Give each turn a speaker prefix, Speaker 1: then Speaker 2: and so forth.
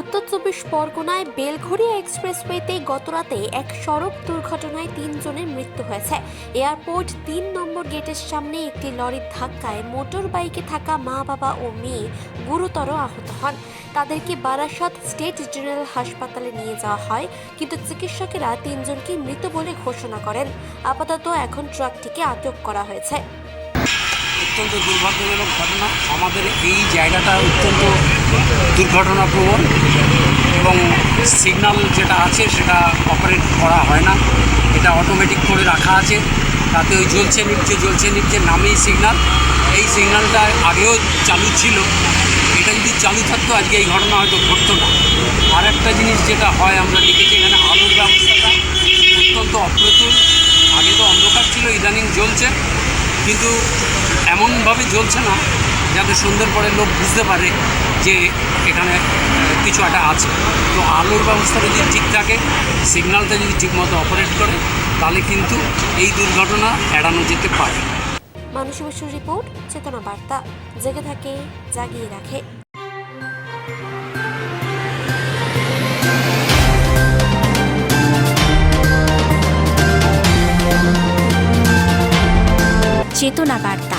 Speaker 1: উত্তর চব্বিশ পরগনায় বেলঘড়িয়া এক্সপ্রেসওয়েতে গতরাতে এক সড়ক দুর্ঘটনায় তিনজনের মৃত্যু হয়েছে। এয়ারপোর্ট তিন নম্বর গেটের সামনে একটি লরির ধাক্কায় মোটর বাইকে থাকা মা বাবা ও মেয়ে গুরুতর আহত হন। তাদেরকে বারাসত স্টেট জেনারেল হাসপাতালে নিয়ে যাওয়া হয়, কিন্তু চিকিৎসকেরা তিনজনকে মৃত বলে ঘোষণা করেন। আপাতত এখন ট্রাকটিকে আটক করা হয়েছে।
Speaker 2: অত্যন্ত দুর্ভাগ্যজনক ঘটনা। আমাদের এই জায়গাটা অত্যন্ত দুর্ঘটনাপ্রবণ এবং সিগনাল যেটা আছে সেটা অপারেট করা হয় না। এটা অটোমেটিক করে রাখা আছে। তাতে ওই জ্বলছে নিচ্ছে জ্বলছে নিচ্ছে নামেই সিগনাল এই সিগনালটা আগেও চালু ছিল। এটা যদি চালু থাকতো, আজকে এই ঘটনা হয়তো ঘটতো না। আর একটা জিনিস যেটা হয়, আমরা দেখেছি এখানে আলোর ব্যবস্থাটা অত্যন্ত অপ্রতুল। আগে তো অন্ধকার ছিল, ইদানিং জ্বলছে। কিন্তু এমনভাবে জ্বলছে না। যাতে সন্ধ্যের পরে লোক বুঝতে পারে যে এখানে কিছু একটা আছে। তো আলোর ব্যবস্থা যদি ঠিক থাকে, সিগন্যালটা যদি ঠিকমতো অপারেট করে, তাহলে কিন্তু এই দুর্ঘটনা এড়ানো যেতে পারে।
Speaker 1: মানুষ বসুর রিপোর্ট, চেতনা বার্তা, জেগে থাকে, জাগিয়ে রাখে।
Speaker 3: চেতনা বার্তা।